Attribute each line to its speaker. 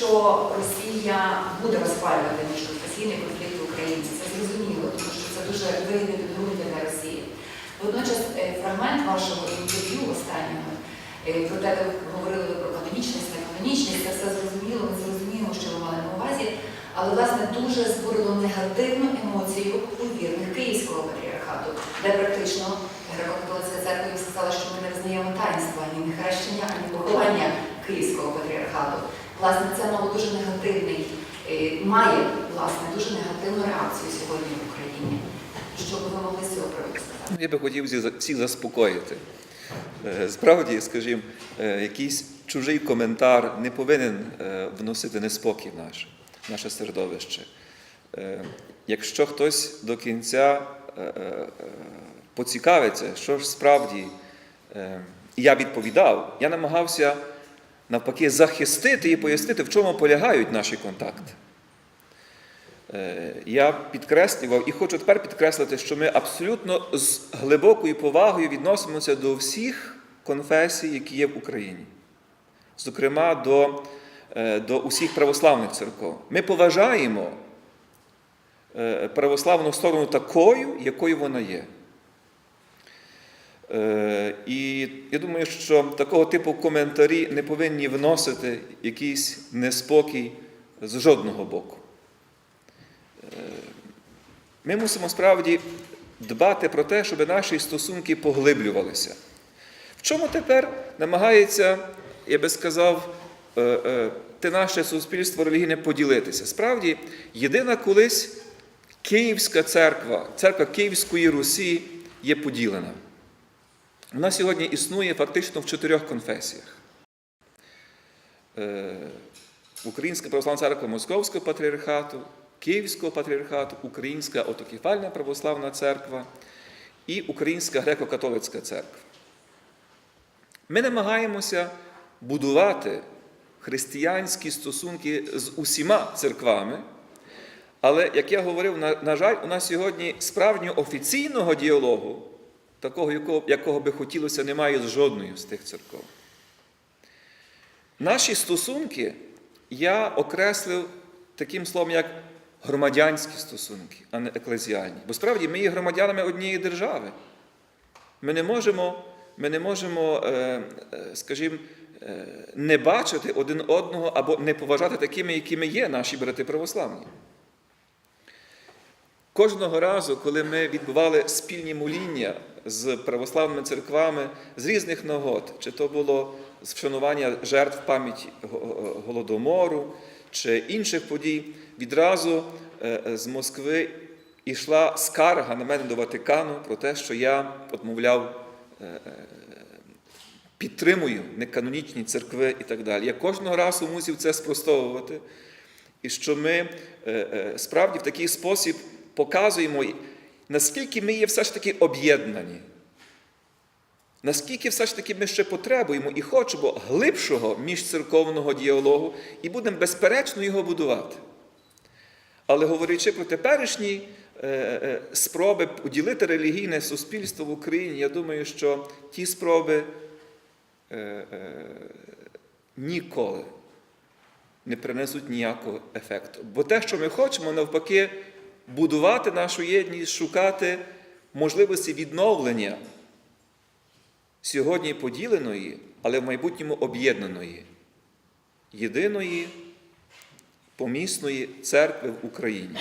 Speaker 1: що Росія буде розпалювати міжконфесійний конфлікт в Україні. Це зрозуміло, тому що це дуже вигідне підґрунтя для Росії. Водночас е, фрагмент вашого інтерв'ю останнього е, про те, ви говорили про канонічність, неканонічність, це все зрозуміло, ми зрозуміємо, що ви мали на увазі. Але власне дуже збурило негативну емоцію у вірних Київського патріархату, де практично греко-католицька церква сказала, що ми не визнаємо таїнства ані не хрещення, ані поховання Київського патріархату. Власне, це мало дуже негативний, е, має власне дуже негативну реакцію сьогодні в Україні. Що би ви могли з цього приводу?
Speaker 2: Я би хотів всіх- заспокоїти. Е, Справді, скажімо, е, якийсь чужий коментар не повинен вносити неспокій наш, наше середовище. Якщо хтось до кінця поцікавиться, що ж справді я відповідав, я намагався навпаки захистити і пояснити, в чому полягають наші контакти. Е, Я підкреслював і хочу тепер підкреслити, що ми абсолютно з глибокою повагою відносимося до всіх конфесій, які є в Україні, зокрема до, е, до усіх православних церков. Ми поважаємо е, православну сторону такою, якою вона є. Е, І я думаю, що такого типу коментарі не повинні вносити якийсь неспокій з жодного боку. Ми мусимо справді дбати про те, щоб наші стосунки поглиблювалися. В чому тепер намагається, я би сказав, е, е, те наше суспільство релігійне поділитися? Справді, єдина колись Київська церква, церква Київської Русі є поділена. Вона сьогодні існує фактично в чотирьох конфесіях. Е, Українська православна церква Московського патріархату, Київського патріархату, Українська Отокефальна православна церква і Українська греко-католицька церква. Ми намагаємося будувати християнські стосунки з усіма церквами, але, як я говорив, на, на жаль, у нас сьогодні справжнього офіційного діалогу, такого, якого, якого би хотілося, немає з жодною з тих церков. Наші стосунки я окреслив таким словом, як громадянські стосунки, а не еклезіальні. Бо справді ми є громадянами однієї держави. Ми не можемо, ми не можемо е, е, скажімо, е, не бачити один одного або не поважати такими, якими є наші брати православні. Кожного разу, коли ми відбували спільні моління з православними церквами з різних нагод, чи то було з вшанування жертв пам'яті Голодомору чи інших подій, відразу е, з Москви йшла скарга на мене до Ватикану про те, що я, мовляв, е, е, підтримую неканонічні церкви і так далі. Я кожного разу мусив це спростовувати. І що ми справді в такий спосіб показуємо, наскільки ми є все ж таки об'єднані, наскільки все ж таки ми ще потребуємо і хочемо глибшого міжцерковного діалогу і будемо безперечно його будувати. Але говорячи про теперішні е, е, спроби поділити релігійне суспільство в Україні, я думаю, що ті спроби е, ніколи не принесуть ніякого ефекту. Бо те, що ми хочемо, навпаки, будувати нашу єдність, шукати можливості відновлення сьогодні поділеної, але в майбутньому об'єднаної, єдиної помісної церкви в Україні.